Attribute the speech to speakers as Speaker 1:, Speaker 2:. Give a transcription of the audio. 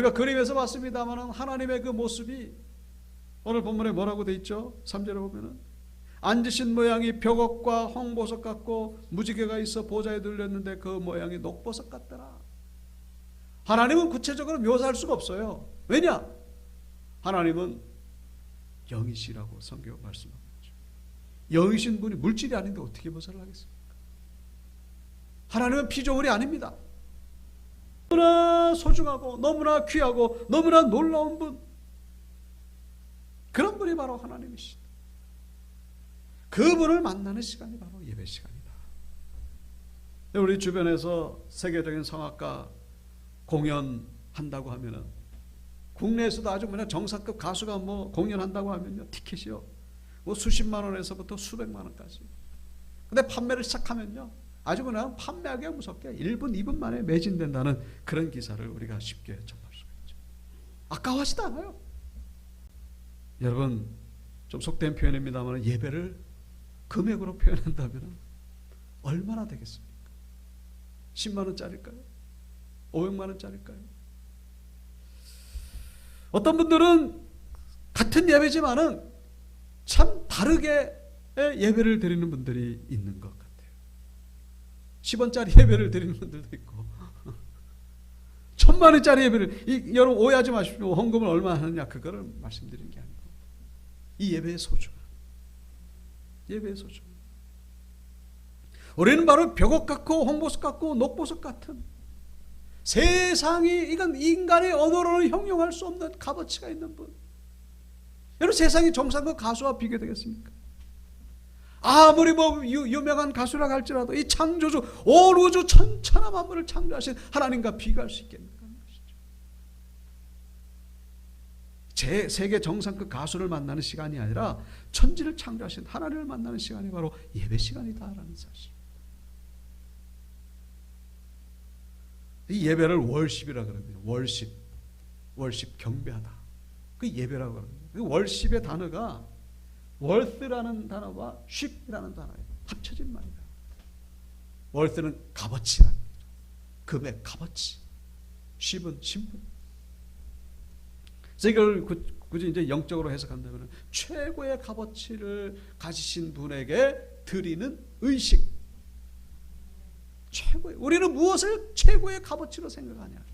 Speaker 1: 우리가 그림에서 봤습니다만 하나님의 그 모습이 오늘 본문에 뭐라고 돼 있죠? 3절에 보면은 앉으신 모양이 벽옥과 홍보석 같고 무지개가 있어 보좌에 들렸는데 그 모양이 녹보석 같더라. 하나님은 구체적으로 묘사할 수가 없어요. 왜냐? 하나님은 영이시라고 성경 말씀하고 있죠. 영이신 분이 물질이 아닌데 어떻게 묘사를 하겠습니까? 하나님은 피조물이 아닙니다. 너무나 소중하고 너무나 귀하고 너무나 놀라운 분 그런 분이 바로 하나님이시다. 그분을 만나는 시간이 바로 예배 시간이다. 우리 주변에서 세계적인 성악가 공연한다고 하면은 국내에서도 아주 그냥 정상급 가수가 뭐 공연한다고 하면요 티켓이요 뭐 수십만 원에서부터 수백만 원까지. 근데 판매를 시작하면요 아주 그냥 판매하기가 무섭게 1분 2분 만에 매진된다는 그런 기사를 우리가 쉽게 접할 수가 있죠. 아까워하지도 않아요. 여러분 좀 속된 표현입니다만 예배를 금액으로 표현한다면 얼마나 되겠습니까? 10만 원짜리일까요? 500만 원짜리일까요? 어떤 분들은 같은 예배지만은 참 다르게 예배를 드리는 분들이 있는 것 같아요. 10원짜리 예배를 드리는 분들도 있고 천만 원짜리 예배를 이, 여러분 오해하지 마십시오. 헌금을 얼마 하느냐 그거를 말씀드리는 게 아니고 이 예배의 소중함. 예배의 소중함. 우리는 바로 벽옥 같고 홍보석 같고 녹보석 같은 세상이 이건 인간의 언어로는 형용할 수 없는 값어치가 있는 분. 여러분 세상이 정상과 가수와 비교되겠습니까? 아무리 뭐 유, 유명한 가수라 할지라도 이 창조주 온 우주 천천하 만물을 창조하신 하나님과 비교할 수 있겠는가 것이죠. 제 세계 정상급 가수를 만나는 시간이 아니라 천지를 창조하신 하나님을 만나는 시간이 바로 예배 시간이다라는 사실. 이 예배를 월십이라 그러네요. 월십, 월십 경배하다. 그 예배라고 그럽니다. 그 월십의 단어가 worth라는 단어와 ship이라는 단어예요. 합쳐진 말이에요. worth는 값어치라는 거죠. 금액, 값어치. ship은 신분. 이걸 굳이 이제 영적으로 해석한다면 최고의 값어치를 가지신 분에게 드리는 의식. 최고의 우리는 무엇을 최고의 값어치로 생각하냐?